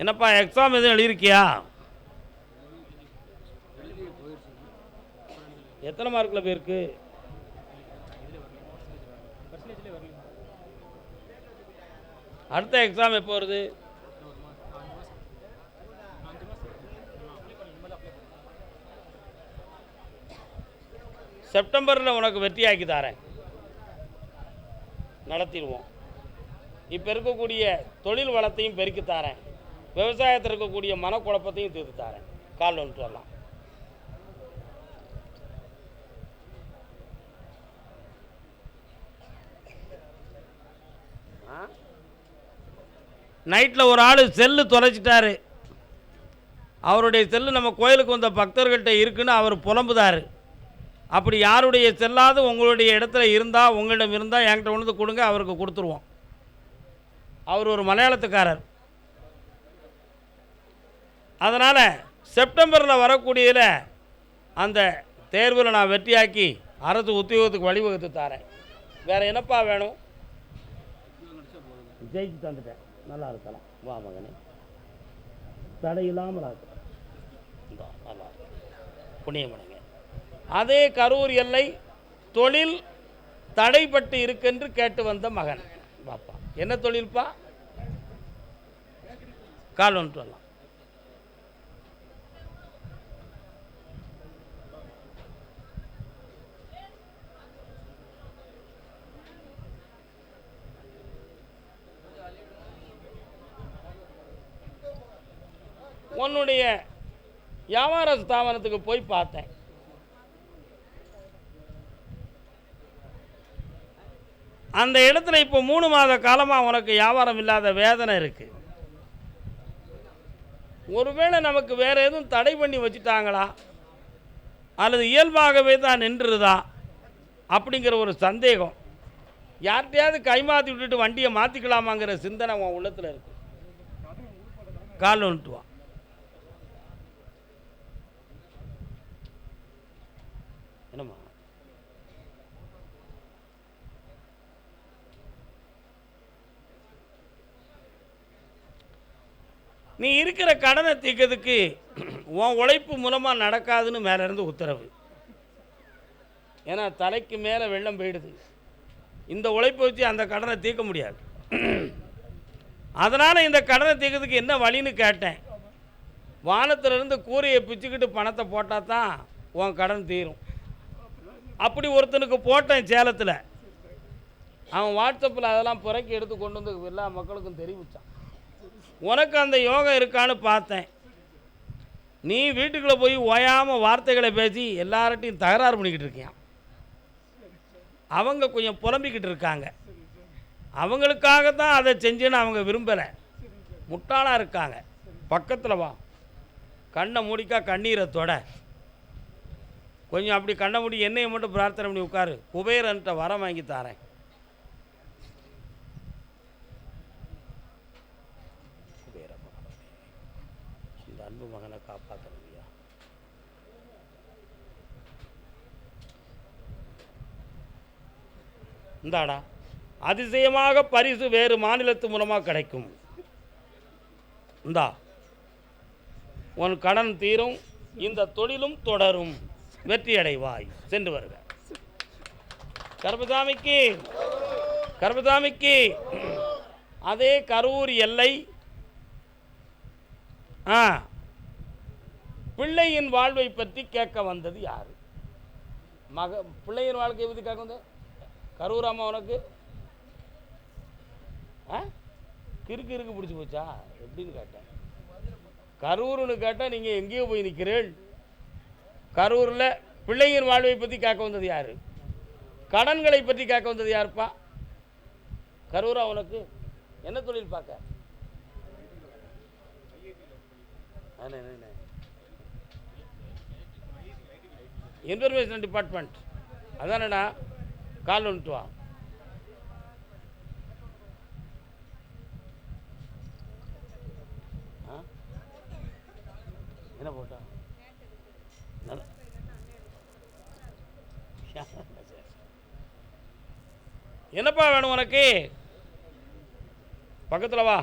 என்னப்பா எக்ஸாம் எதுவும் எழுதியிருக்கியா? எத்தனை மார்க்கில் போயிருக்கு? அடுத்த எக்ஸாம் எப்போ வருது? செப்டம்பரில் உனக்கு வெற்றியாக்கி தரேன். நடத்திடுவோம். இப்போ இருக்கக்கூடிய தொழில் வளத்தையும் பெருக்கி தரேன். விவசாயத்தில் இருக்கக்கூடிய மனக்குழப்பத்தையும் தீர்த்து தரேன் கால் வந்துட்டு வரலாம். நைட்டில் ஒரு ஆள் செல்லு தொலைச்சிட்டாரு. அவருடைய செல்லு நம்ம கோயிலுக்கு வந்த பக்தர்கள்ட்ட இருக்குன்னு அவர் புலம்புதார். அப்படி யாருடைய செல்லாது உங்களுடைய இடத்துல இருந்தால் உங்களிடம் இருந்தால் என்கிட்ட கொண்டு கொடுங்க அவருக்கு கொடுத்துருவோம். அவர் ஒரு மலையாளத்துக்காரர். அதனால் செப்டம்பரில் வரக்கூடியதில் அந்த தேர்வில் நான் வெற்றியாக்கி அரசு உத்தியோகத்துக்கு வழிவகுத்து தரேன். வேறு என்னப்பா வேணும்? ஜெயிச்சு தந்துட்டேன். நல்லா இருக்கலாம். வா மகனே. தடையில்லாமல் இருக்கலாம் இந்தா, நல்லா. புண்ணியமடைங்க அதே கரூர் எல்லை தொழில் தடைப்பட்டு இருக்கென்று கேட்டு வந்த மகன். பாப்பா என்ன தொழில்ப்பா கால் வந்துட்டு வரலாம். உன்னுடைய வியாபார ஸ்தாபனத்துக்கு போய் பார்த்தேன். அந்த இடத்துல இப்போ மூணு மாத காலமாக உனக்கு வியாபாரம் இல்லாத வேதனை இருக்குது ஒருவேளை நமக்கு வேறு எதுவும் தடை பண்ணி வச்சுட்டாங்களா? அல்லது இயல்பாகவே தான் நின்றுதா? அப்படிங்கிற ஒரு சந்தேகம். யார்கிட்டையாவது கைமாற்றி விட்டுட்டு வண்டியை மாற்றிக்கலாமாங்கிற சிந்தனை உன் உள்ளத்தில் இருக்கு. கால் வந்துட்டு வா என்னம்மா நீ இருக்கிற கடனை தீர்க்கிறதுக்கு உன் உழைப்பு மூலமாக நடக்காதுன்னு மேலேருந்து உத்தரவு. ஏன்னா தலைக்கு மேலே வெள்ளம் போயிடுது இந்த உழைப்பை வச்சு அந்த கடனை தீர்க்க முடியாது. அதனால் இந்த கடனை தீர்க்கிறதுக்கு என்ன வழின்னு கேட்டேன். வானத்திலிருந்து கூரையை பிச்சுக்கிட்டு பணத்தை போட்டால் தான் உன் கடன் தீரும். அப்படி ஒருத்தனுக்கு போட்டேன் சேலத்தில். அவன் வாட்ஸ்அப்பில் அதெல்லாம் புறக்கி எடுத்து கொண்டு வந்து எல்லா மக்களுக்கும் தெரிவித்தான் உனக்கு அந்த யோகம் இருக்கான்னு பார்த்தேன். நீ வீட்டுக்குள்ளே போய் ஓயாமல் வார்த்தைகளை பேசி எல்லார்ட்டையும் தகராறு பண்ணிக்கிட்டு இருக்கியான் அவங்க கொஞ்சம் புலம்பிக்கிட்டு இருக்காங்க. அவங்களுக்காக தான் அதை செஞ்சுன்னு அவங்க விரும்பலை. முட்டாளாக இருக்காங்க. பக்கத்தில் வா. கண்ணை மூடிக்கா கண்ணீரை தொட. கொஞ்சம் அப்படி கண்ணை மூடி என்னையை மட்டும் பிரார்த்தனை பண்ணி உட்காரு. குபேரன்ட்ட வரம் வாங்கி தாரேன் குபேர பகவானே, இந்த அன்பு மகனை காப்பாற்றணுமையா இந்தாடா. அதிசயமாக பரிசு வேறு மாநிலத்து மூலமாக கிடைக்கும். இந்தா. உன் கடன் தீரும் இந்த தொழிலும் தொடரும். வெற்றி அடைவாய் சென்று வருக. கர்பசாமிக்கு கர்பசாமிக்கு அதே கரூர் எல்லை. ஆ. பிள்ளையின் வாழ்வை பற்றி கேட்க வந்தது யார்? மக பிள்ளையின் வாழ்க்கையை பற்றி கேட்க வந்தது? கரூர் அம்மா உனக்கு? ஆ? கிறுக்கு இருக்கு பிடிச்சி போச்சா? எப்படின்னு கேட்டேன். கரூர்னு கேட்டால் நீங்கள் எங்கேயோ போய் நிற்கிறேன் கரூரில் பிள்ளையின் வாழ்வை பற்றி கேட்க வந்தது யார்? கடன்களை பற்றி கேட்க வந்தது யாருப்பா? கரூரா உனக்கு? என்ன தொழில் பார்க்க? Information department அதானடா? கால் வந்துட்டு வா. ஆ? என்ன போட்டா? என்னப்பா வேணும் உனக்கு? பக்கத்தில் வா.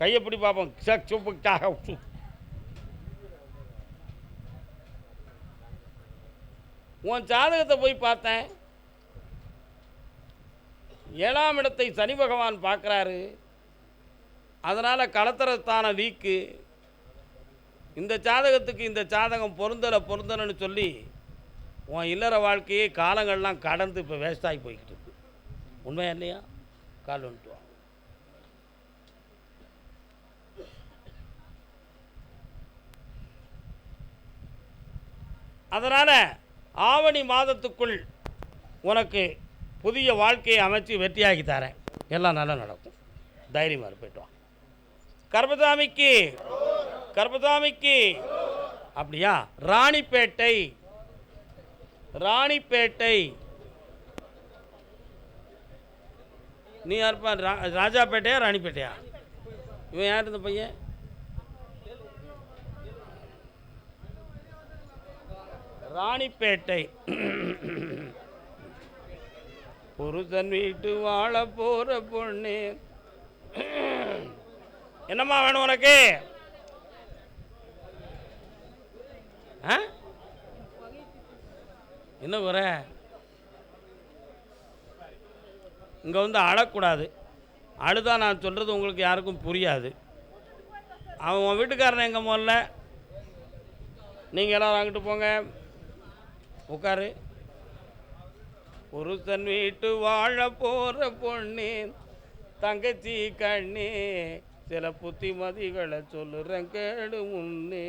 கையை பிடி பார்ப்போம் சக் சுப்புக்காக சு. உன் ஜாதகத்தை போய் பார்த்தேன். ஏழாம் இடத்தை சனி பகவான் பார்க்குறாரு. அதனால் கலத்தரத்தான வீக்கு. இந்த ஜாதகத்துக்கு இந்த ஜாதகம் பொருந்தலை பொருந்தலைன்னு சொல்லி உன் இல்லற வாழ்க்கையே காலங்கள்லாம் கடந்து இப்போ வேஸ்டாகி போய்கிட்டு இருக்கு. உண்மையா இல்லையா? கால் வந்துட்டு அதனால் ஆவணி மாதத்துக்குள் உனக்கு புதிய வாழ்க்கையை அமைச்சு வெற்றியாக்கி தரேன். எல்லாம் நல்லா நடக்கும். தைரியமாக இரு, கர்பதாமிக்கு கர்பதாமிக்கு அப்படியா? ராணிப்பேட்டை ராணிப்பேட்டை. நீ யாருப்பா? ரா ராஜாப்பேட்டையா ராணிப்பேட்டையா? இவன் யார் இந்த பையன்? ராணிப்பேட்டை. புருஷன் வீட்டு வாழ போற பொண்ணு. என்னம்மா வேணும் உனக்கு? ஆ? என்ன குறை? இங்கே வந்து அழக்கூடாது. அழுதா நான் சொல்கிறது உங்களுக்கு யாருக்கும் புரியாது. அவன் உன் வீட்டுக்காரன் எங்கே முதல்ல நீங்கள் எல்லாம் அங்கிட்டு போங்க. உட்காரு. புருஷன் வீட்டு வாழ போகிற பொண்ணு தங்கச்சி கண்ணே சில புத்திமதிகளை சொல்லுறேன் கேடு முன்னே.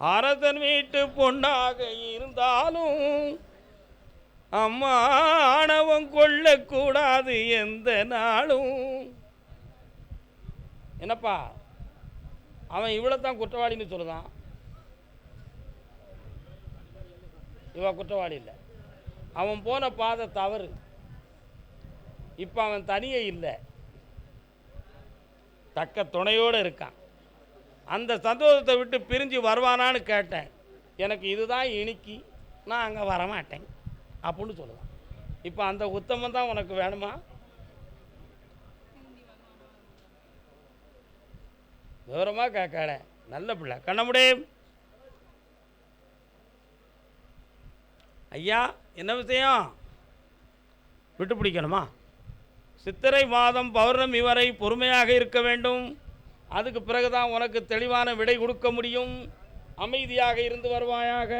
அரசன் வீட்டு பொண்ணாக இருந்தாலும் அம்மா ஆணவம் கொள்ளக்கூடாது எந்த நாளும். என்னப்பா அவன் இவ்வளோ தான் குற்றவாளின்னு சொல்லுதான். இவ குற்றவாளி இல்லை. அவன் போன பாதை தவறு. இப்போ அவன் தனியே இல்லை. தக்க துணையோடு இருக்கான். அந்த சந்தோஷத்தை விட்டு பிரிஞ்சு வருவானான்னு கேட்டேன். எனக்கு இதுதான் இனிக்கி. நான் அங்கே வரமாட்டேன். அப்படின்னு சொல்லுவான். இப்போ அந்த உத்தமம் தான் உனக்கு வேணுமா? விவரமாக கேட்காட நல்ல பிள்ளை. முடியும் ஐயா என்ன விஷயம்? விட்டு பிடிக்கணுமா? சித்திரை மாதம் பௌர்ணமி வரை பொறுமையாக இருக்க வேண்டும். அதுக்கு பிறகுதான் உனக்கு தெளிவான விடை கொடுக்க முடியும். அமைதியாக இருந்து வருவாயாக.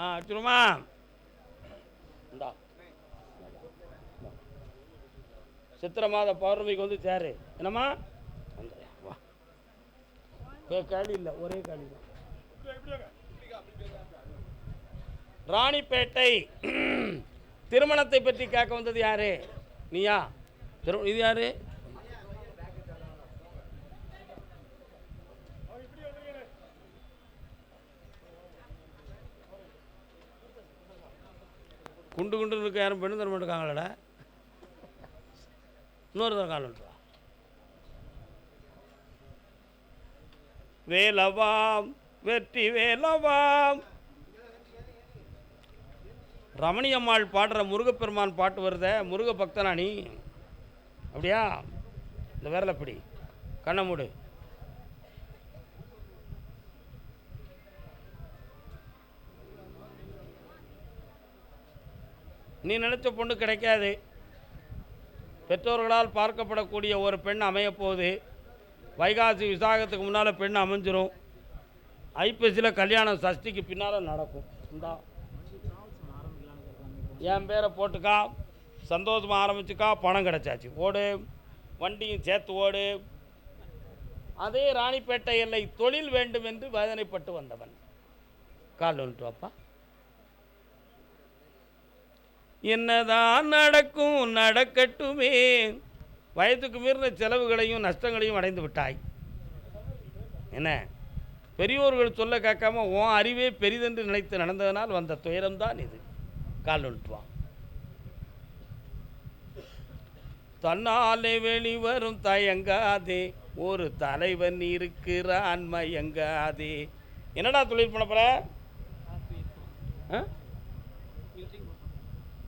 ஆ வச்சுருமா இந்தா. சித்திரை மாத பௌர்ணமிக்கு வந்து சேரு. என்னம்மா? வா. கேள்வி இல்லை ஒரே கேள்வி தான் ராணிப்பேட்டை திருமணத்தை பற்றி கேட்க வந்தது யாரு? நீயா? திரு இது யாரு? குண்டு குண்டு இருக்க யாரும் பெண்ணு தர மாட்டேங்காங்களடா. இன்னொரு தர காலம் வேலவாம் வெற்றி வேலவாம் ரமணியம்மாள் பாடுற முருகப்பெருமான் பாட்டு வருத முருக பக்தனா நீ? அப்படியா? இந்த விரல பிடி. கண்ணை மூடு. நீ நினச்ச பொண்ணு கிடைக்காது. பெற்றோர்களால் பார்க்கப்படக்கூடிய ஒரு பெண் அமையப்போகுது வைகாசி விசாகத்துக்கு முன்னால் பெண் அமைஞ்சிரும். ஐப்பசியில் கல்யாணம் சஷ்டிக்கு பின்னால் நடக்கும். இந்தா என் பேரை போட்டுக்கா. சந்தோஷமாக ஆரம்பிச்சுக்கா. பணம் கிடச்சாச்சு. ஓடு. வண்டியும் சேர்த்து ஓடு. அதே ராணிப்பேட்டை எல்லை தொழில் வேண்டும் என்று வேதனைப்பட்டு வந்தவன். கால் வந்துட்டு அப்பா என்னதான் நடக்கும் நடக்கட்டுமே. வயதுக்கு மீறின செலவுகளையும் நஷ்டங்களையும் அடைந்து விட்டாய். என்ன? பெரியோர்கள் சொல்ல கேட்காம உன் அறிவே பெரிதென்று நினைத்து நடந்ததனால் வந்த துயரம்தான் இது. கால் வந்துட்டு தன்னாலே வெளிவரும் தயங்காதே ஒரு தலைவன் இருக்கிறான் மயங்காதே. என்னடா தொழில் பண்ண போற? ஆ?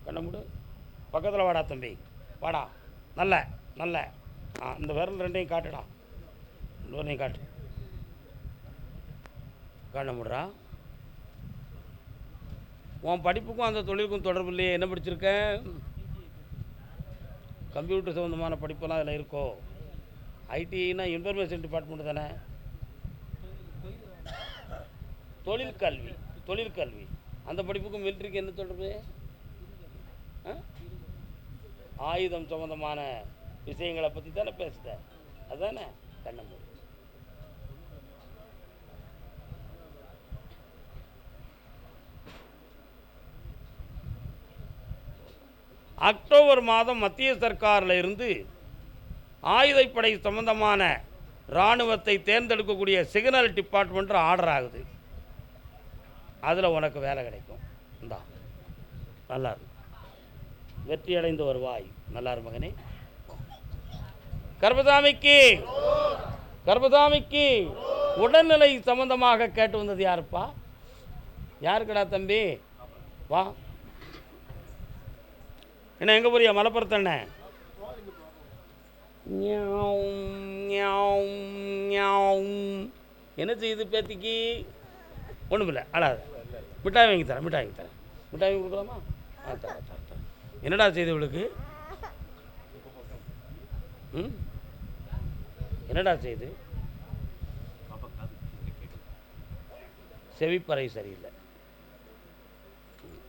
கண்ண முடு. பக்கத்தில் வாடா தம்பி. வாடா. நல்ல நல்ல. ஆ இந்த விரல் ரெண்டையும் காட்டுடா. இன்னொரு காட்டு. கண்ண முடுறா உன் படிப்புக்கும் அந்த தொழிலுக்கும் தொடர்பு இல்லையே. என்ன படிச்சிருக்கேன்? கம்ப்யூட்டர் சம்மந்தமான படிப்பெல்லாம் அதில் இருக்கோ? ஐடினா இன்ஃபர்மேஷன் டிபார்ட்மெண்ட் தானே? தொழிற்கல்வி தொழிற்கல்வி அந்த படிப்புக்கும் மிலிட்ரிக்கு என்ன தொடர்பு? ஆயுதம் சம்மந்தமான விஷயங்களை பற்றி தானே பேசுத அதுதானே கண்ணம்பு அக்டோபர் மாதம் மத்திய சர்க்காரில் இருந்து ஆயுதப்படை சம்பந்தமான இராணுவத்தை தேர்ந்தெடுக்கக்கூடிய சிக்னல் டிபார்ட்மெண்ட் ஆர்டர் ஆகுது. அதில் உனக்கு வேலை கிடைக்கும். இந்தா. நல்லா வெற்றியடைந்து வெற்றி அடைந்து வருவாய் நல்லாரு மகனே. கர்பதாமிக்கு கர்பதாமிக்கு உடல்நிலை சம்பந்தமாக கேட்டு வந்தது யாருப்பா? யாருக்கடா தம்பி? வா. என்ன எங்கே போறியா? மலப்புறத்தண்ணே என்ன? செய்யுது பேத்திக்கு? ஒன்றுமில்ல அழாத. மிட்டாய் வாங்கி தரேன் மிட்டாய் வாங்கி தரேன். மிட்டாய் வாங்கி கொடுக்கலாமா? என்னடா செய்து இவளுக்கு? ம்? என்னடா செய்து செவிப்பறை சரியில்லை.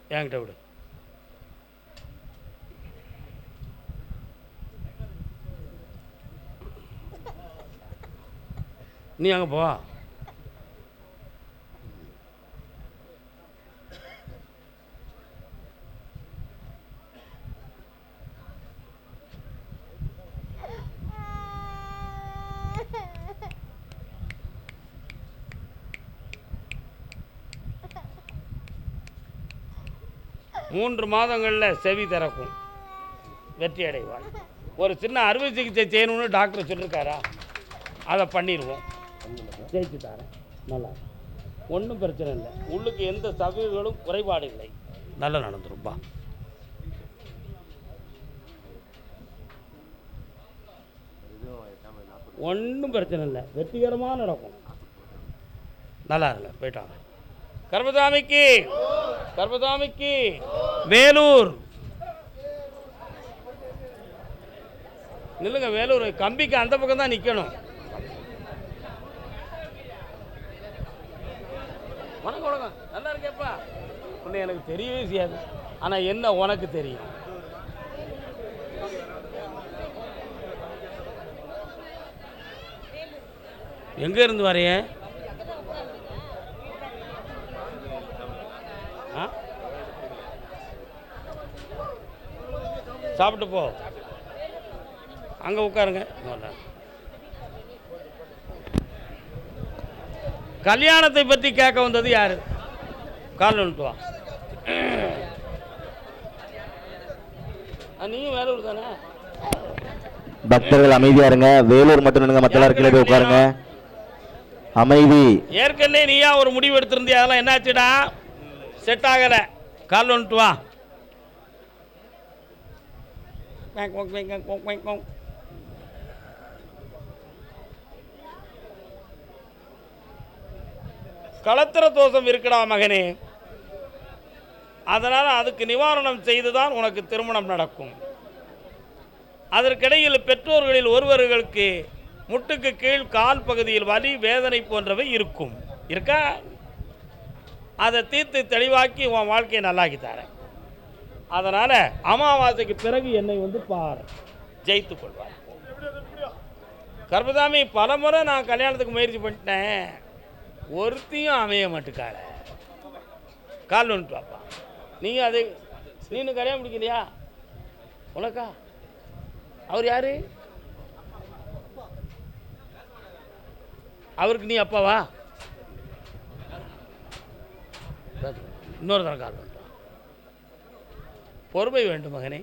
என்கிட்ட விடு. நீ அங்கே போ. மூன்று மாதங்களில் செவி திறக்கும். வெற்றி அடைவாள் ஒரு சின்ன அறுவை சிகிச்சை செய்யணும்னு டாக்டர் சொல்லியிருக்காரா அதை பண்ணிடுவோம் ஜெயிச்சு தரேன் நல்லா ஒன்றும் பிரச்சனை இல்லை. உள்ளுக்கு எந்த சவிகளும் குறைபாடு இல்லை. நல்லா நடந்துரும்பா ஒன்றும் பிரச்சனை இல்லை. வெற்றிகரமாக நடக்கும். நல்லா இருங்க. போயிட்டாங்க கர்மதாமிக்கு கர்மதாமிக்கு வேலூர். நில்லுங்க வேலூர். கம்பிக்கு அந்த பக்கம் தான் நிற்கணும் வணக்கம் வணக்கம் நல்லா இருக்கேப்பா உன்னை எனக்கு தெரியவே செய்யாது. ஆனால் என்ன உனக்கு தெரியும்? எங்கே இருந்து வரைய ஆ? சாப்பிட்டு போ. அங்கே உட்காருங்க. கல்யாணத்தை பற்றி கேட்க வந்தது யாரு? கால் வந்துட்டு வா. ஆ, நீயும் வேலூர் தானே பக்தர்கள் அமைதியா இருங்க. வேலூர் மட்டும் நின்னுங்க மத்த எல்லாரும் கீழே போய் உட்காருங்க. அமைதி. ஏற்கனவே நீயா ஒரு முடிவு எடுத்திருந்தியா? அதெல்லாம் என்னாச்சுடா? செட் ஆகலை. கால் வந்துட்டு வா. கலத்திர களத்திர தோஷம் இருக்குடா மகனே. அதனால் அதுக்கு நிவாரணம் செய்துதான் உனக்கு திருமணம் நடக்கும். அதற்கிடையில் பெற்றோர்களில் ஒருவர்களுக்கு முட்டுக்கு கீழ் கால் பகுதியில் வலி வேதனை போன்றவை இருக்கும். இருக்கா? அதை தீர்த்து தெளிவாக்கி உன் வாழ்க்கையை நல்லாக்கி தரேன். அதனால் அமாவாசைக்கு பிறகு என்னை வந்து பார். ஜெயித்து கொள்வார் கர்பதாமி பலமுறை நான் கல்யாணத்துக்கு முயற்சி பண்ணிட்டேன். ஒருத்தையும் அமைய மாட்டுக்கார கால் வந்துட்டு வாப்பா. நீங்கள் அது நீனு கல்யாணம் பிடிக்கலையா? உனக்கா? அவர் யாரு? அவருக்கு நீ அப்பாவா? இன்னொரு தடவை கால் பண்ணுறான் பொறுமை வேண்டும் மகனே.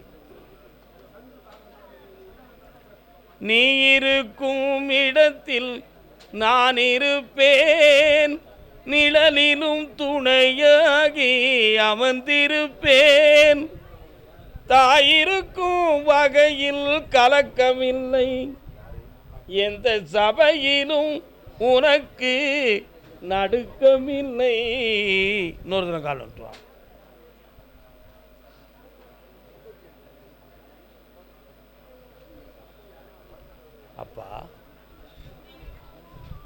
நீ இருக்கும் இடத்தில் நான் இருப்பேன் நிழலிலும் துணையாகி அமர்ந்திருப்பேன். தாயிருக்கும் வகையில் கலக்கமில்லை. எந்த சபையிலும் உனக்கு நடுக்கமில்லை. இன்னொரு தினம் கால் விட்டுருவான் அப்பா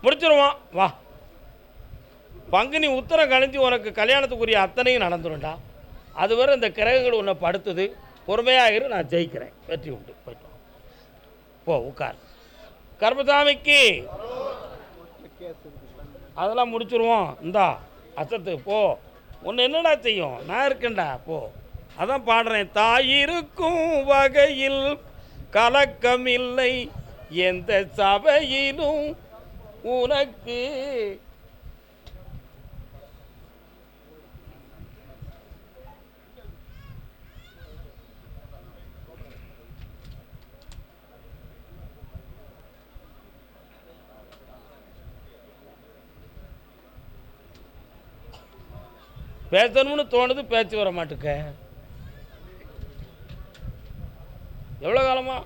முடிச்சிருவான் வா. பங்குனி உத்தரம் கழிஞ்சு உனக்கு கல்யாணத்துக்குரிய அத்தனையும் நடந்துரும்டா. அதுவரை இந்த கிரகங்கள் உன்னை படுத்துது. பொறுமையாக இரு நான் ஜெயிக்கிறேன். வெற்றி உண்டு. போயிட்டோம் போ உட்கார். கர்மசாமிக்கு. அதெல்லாம் முடிச்சிருவோம். இந்தா அசத்து போ. உன்னை என்னடா செய்யும்? நான் இருக்கேன்டா போ. அதான் பாடுறேன். தாயிருக்கும் வகையில் கலக்கமில்லை. எந்த சபையிலும் உனக்கு பேசணும்னு தோணுது பேச்சு வர மாட்டுக்க எவ்வளோ காலமா?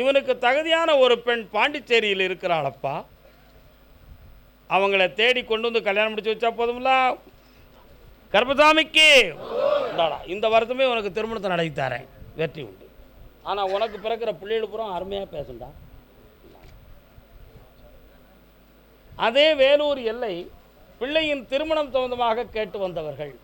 இவனுக்கு தகுதியான ஒரு பெண் பாண்டிச்சேரியில் இருக்கிறாளப்பா. அவங்கள தேடி கொண்டு வந்து கல்யாணம் முடிச்சு வச்சா போதும்ல? கர்பசாமிக்கு இந்த வருஷமே உனக்கு திருமணத்தை நடத்தி தரேன். வெற்றி உண்டு. ஆனால் உனக்கு பிறக்கிற பிள்ளைகள் பூரா அருமையாக பேசுண்டா அதே வேலூர் எல்லை பிள்ளையின் திருமணம் சம்பந்தமாக கேட்டு வந்தவர்கள்.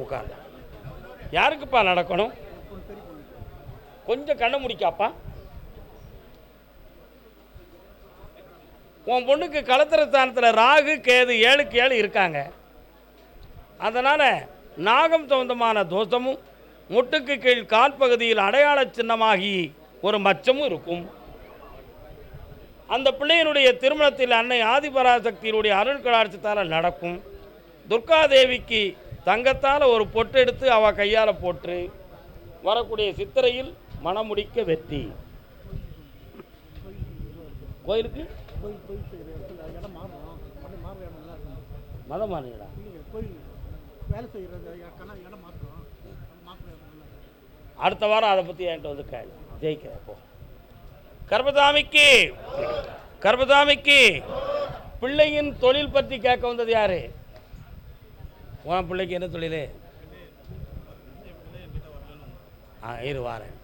உட்கார்ந்தா. யாருக்குப்பா நடக்கணும்? கொஞ்சம் கண்ணை முடிக்காப்பா. உன் பொண்ணுக்கு கலத்திரஸ்தானத்தில் ராகு கேது ஏழுக்கு ஏழு இருக்காங்க. அதனால் நாகம் சம்பந்தமான தோஷமும் முட்டுக்கு கீழ் கால் பகுதியில் அடையாள சின்னமாகி ஒரு மச்சமும் இருக்கும். அந்த பிள்ளையினுடைய திருமணத்தில் அன்னை ஆதிபராசக்தியினுடைய அருள் கடாட்சத்தால் நடக்கும். துர்காதேவிக்கு தங்கத்தால் ஒரு பொட்டு எடுத்து அவள் கையால் போட்டு வரக்கூடிய சித்திரையில் மணமுடிக்க வெற்றி. கோயிலுக்கு? கோயில் மதம் அடுத்த வாரம் அதை பற்றி என்கிட்ட வந்து கேளு ஜெயிக்கிறேன் போ. கர்பதாமிக்கு கர்பதாமிக்கு பிள்ளையின் தொழில் பற்றி கேட்க வந்தது யாரு? உன் பிள்ளைக்கு என்ன தொழில்? ஆ இரு வாரேன்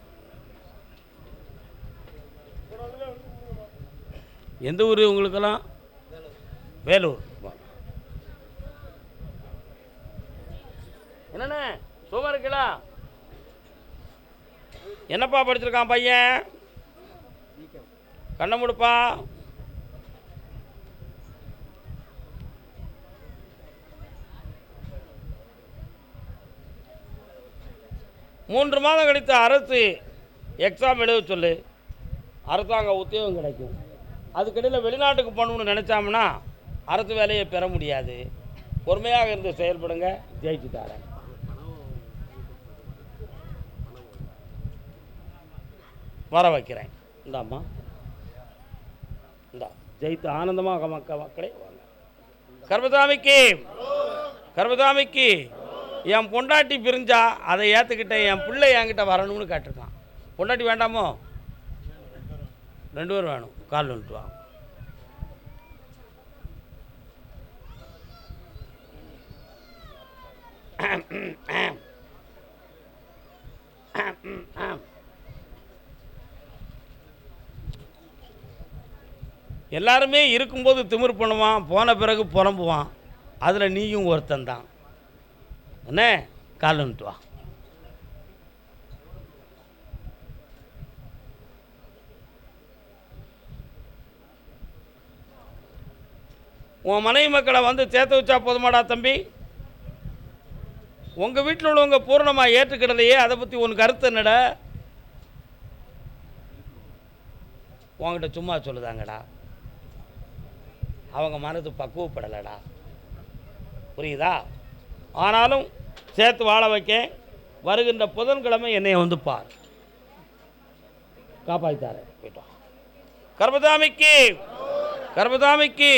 எந்த ஊர் உங்களுக்கெல்லாம்? வேலூர். என்னண்ணே சும்மா இருக்கலா என்னப்பா படிச்சிருக்கான் பையன்? கண்ணை முடுப்பா. மூன்று மாதம் கழித்து அரசு எக்ஸாம் எழுத சொல்லு. அரசாங்க உத்தியோகம் கிடைக்கும். அதுக்கிடையில் வெளிநாட்டுக்கு போகணும்னு நினச்சோம்னா அரசு வேலையை பெற முடியாது. பொறுமையாக இருந்து செயல்படுங்க. ஜெயிச்சு தரேன் வர வைக்கிறேன். இந்தாம்மா. இந்தா. ஜெயித்து ஆனந்தமாக மக்க மக்களே வாங்க. கர்மசாமிக்கு. கர்மசாமிக்கு. என் பொண்டாட்டி பிரிஞ்சா அதை ஏற்றுக்கிட்டேன் என் பிள்ளை என்கிட்ட வரணும்னு கேட்டிருக்கான். பொண்டாட்டி வேண்டாமோ? ரெண்டு பேரும் வேணும். கால் வந்துட்டு வா. எல்லாருமே இருக்கும்போது திமிர் பண்ணுவான் போன பிறகு புலம்புவான். அதில் நீயும் ஒருத்தன் தான். என்ன கால் வா. உன் மனைவி மக்களை வந்து சேர்த்து வச்சா போதுமாடா தம்பி. உங்கள் வீட்டில் உள்ளவங்க பூரணமாக ஏற்றுக்கிடலையே அதை பற்றி உன் கருத்து என்னடா? உங்ககிட்ட சும்மா சொல்லுதாங்கடா. அவங்க மனது பக்குவப்படலைடா. புரியுதா? ஆனாலும் சேர்த்து வாழ வைக்க வருகின்ற புதன்கிழமை என்னை வந்து பார். காப்பாற்றித்தாரேன் போயிட்டோம் கர்மதாமிக்கு கர்மதாமிக்கு.